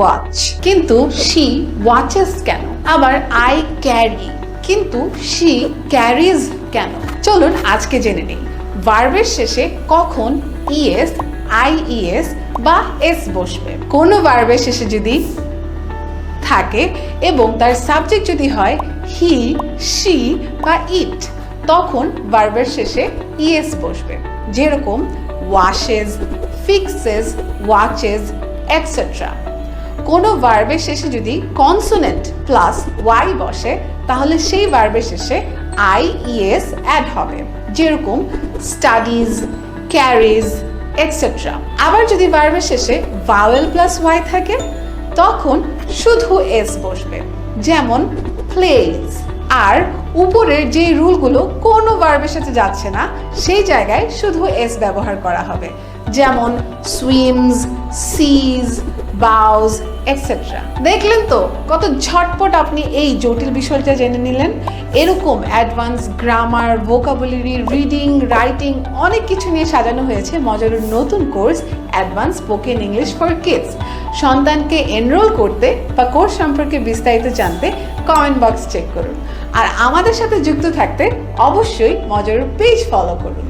Watch কিন্তু she watches কেন? আবার আই ক্যারি কিন্তু শি ক্যারিজ কেন? চলুন আজকে জেনে নিই। ভার্বের শেষে কখন ইএস আইইএস বা এস বসবে? কোনো ভার্বের শেষে যদি থাকে এবং তার সাবজেক্ট যদি হয় হি শি বা ইট তখন ভার্বের শেষে ইএস বসবে। যেরকম ওয়াশেস ফিক্সেস ওয়াচেস এটসেট্রা কোনো ভার্বের শেষে যদি কনসোনেন্ট প্লাস ওয়াই বসে, তাহলে সেই ভার্বের শেষে আই ইএস অ্যাড হবে। যেরকম স্টাডিজ ক্যারিজ এটসেট্রা আবার যদি ভার্বের শেষে ভাওয়েল প্লাস ওয়াই থাকে, তখন শুধু এস বসবে। যেমন প্লেজ আর উপরের যে রুলগুলো কোনো ভার্বের সাথে যাচ্ছে না, সেই জায়গায় শুধু এস ব্যবহার করা হবে। যেমন সুইমস সিজ বাউজ এটসেট্রা দেখলেন তো কত ঝটপট আপনি এই জটিল বিষয়টা জেনে নিলেন। এরকম advance grammar vocabulary reading writing অনেক কিছু নিয়ে সাজানো হয়েছে। মজারের নতুন course advance spoken English for kids সন্তানকে এনরোল করতে বা কোর্স সম্পর্কে বিস্তারিত জানতে কমেন্ট বক্স চেক করুন। আর আমাদের সাথে যুক্ত থাকতে অবশ্যই মজার পেজ ফলো করুন।